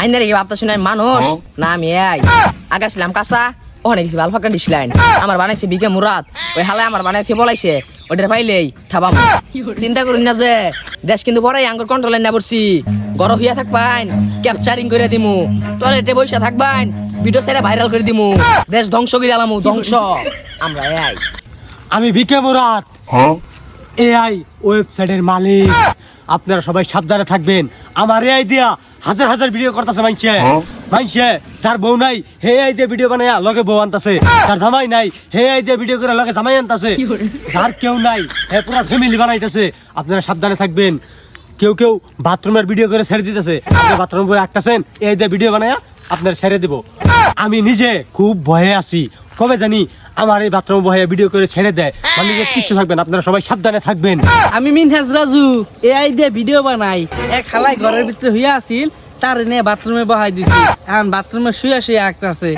আইনা রেখে ভাবতা শুনে মানুষ না আমি আই আগাছিলাম কাঁচা ওখানে গেছি আলফাকা ডিসলাইন। আমার বানাইছে বিকে মুরাদ। ওই হালে আমার বানাইছে বলাইছে ওইটা পাইলেই ঠাবাম। চিন্তা করুন না যে দেশ কিন্তু বড়াই আঙ্গুর কন্ট্রোলে না পড়ছি। গরম হইয়া থাকবাইন ক্যাপচারিং করে দিমু। টয়লেটে বসে থাকবাইন ভিডিও সেরা ভাইরাল করে দিমু। দেশ ধ্বংস করে আলামু ধ্বংস। আমরা আই আমি বিকে মুরাদ। এআই ওয়েবসাইটের মালিক। আপনারা সবাই সাবধানে থাকবেন। আমার এআই দিয়া হাজার হাজার ভিডিও করতেছে মাইনছে। মাইনছে যার বউ নাই হে আই দিয়ে ভিডিও বানায়া লগে বউ আনতাছে। যার জামাই নাই হে আই দিয়ে ভিডিও করে লগে জামাই আনতাছে। যার কেউ নাই হে পুরো ফ্যামিলি বানাইতেছে। আপনারা সাবধানে থাকবেন। কেউ কেউ বাথরুমের ভিডিও করে ছেড়ে দিতেছে। আপনি বাথরুম বই আঁকতেছেন এই দিয়ে ভিডিও বানায়া আপনার ছেড়ে দিব। আমি নিজে খুব ভয়ে আছি। কবে জানি আমার এই বাথরুম বয়ে ভিডিও করে ছেড়ে দেয়। মানে যে কিচ্ছু থাকবেন আপনারা সবাই সাবধানে থাকবেন। আমি মিনহাজ রাজু এআই দিয়ে ভিডিও বানাই। এক খালাই ঘরের ভিতরে হইয়া আছিল তার নিয়ে বাথরুমে বহাই দিছি। এখন বাথরুমে শুয়ে শুয়ে আঁকতাছে।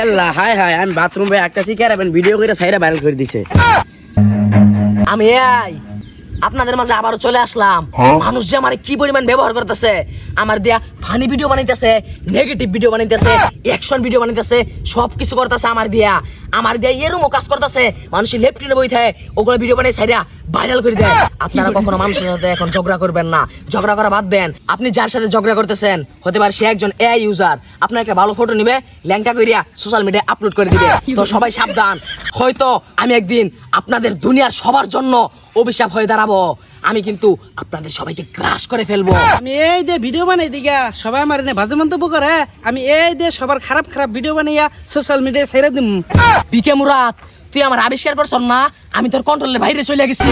এল্লা হাই হাই আমি বাথরুম ভাই একটা শিকারাবেন ভিডিও করে সাইরা ভাইরাল করে দিছে? আমি এই আপনাদের মাঝে আবারও চলে আসলাম। মানুষ যে আমার কি পরিমাণ ব্যবহার করতেছে আমার দিয়া ফানি ভিডিও বানাইতেছে নেগেটিভ ভিডিও বানাইতেছে অ্যাকশন ভিডিও বানাইতেছে সব কিছু করতেছে আমার দিয়া। আমার দিয়া এরকমও কাজ করতেছে মানুষের লেফটিনে বই থাকে ওগুলো ভিডিও বানাই সাইডা ভাইরাল করে দেয়। আপনারা কখনো মানুষের সাথে এখন ঝগড়া করবেন না। ঝগড়া করা বাদ দেন। আপনি যার সাথে ঝগড়া করতেছেন হতে পারে সে একজন এআই ইউজার আপনার একটা ভালো ফটো নিবে ল্যাংটা করিয়া সোশ্যাল মিডিয়ায় আপলোড করে দিবে। তো সবাই সাবধান। হয়তো আমি একদিন আপনাদের দুনিয়ার সবার জন্য অভিশাপ হয়ে দাঁড়াবো। আমি কিন্তু আপনাদের সবাইকে ক্রাশ করে ফেলব। আমি এই দিয়ে ভিডিও বানাই দিগা সবাই আমার এনে বাজে মন্তব্য করে। আমি এই দিয়ে সবার খারাপ খারাপ ভিডিও বানাইয়া সোশ্যাল মিডিয়ায় ছেড়ে দিম। বিকে মুরাদ তুই আমার আবিষ্কার করছ না? আমি তোর কন্ট্রোলের বাইরে চলে গেছি।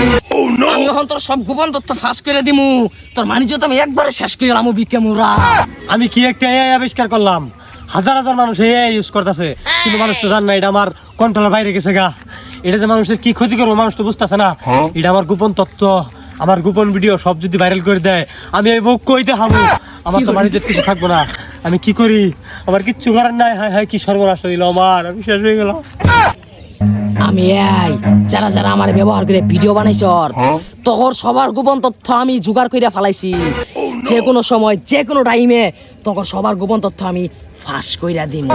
আমি এখন তোর সব গোপন তথ্য ফাঁস করে দিমু। তোর মানিজ্য তো আমি একবারে শেষ করে দিলাম বিকে মুরাদ। আমি কি একটা এআই আবিষ্কার করলাম? হাজার হাজার মানুষ এআই ইউজ করতেছে। কিন্তু মানুষ তো জান না এটা আমার কন্ট্রোলের বাইরে গেছে গা। এটা যে মানুষের কি ক্ষতি করব মানুষ তো বুঝতেছে না। এটা আমার গোপন তথ্য আমার গোপন ভিডিও সব যদি ভাইরাল করে দেয় আমি এই মুখ কই দেখাবো? আমার তো বাড়িতে কিছু থাকব না। আমি কি করি? আমার কিচ্ছু করার নাই। হায় হায় কি সর্বনাশ হইল আমার। আমি শেষ হয়ে গেলাম। আমি এই যারা যারা আমার ব্যবহার করে ভিডিও বানাইছ তখন সবার গোপন তথ্য আমি জোগাড় করে ফেলাইছি। যে কোনো সময় যে কোনো টাইমে তখন সবার গোপন তথ্য আমি ফাঁস কইরা দিম।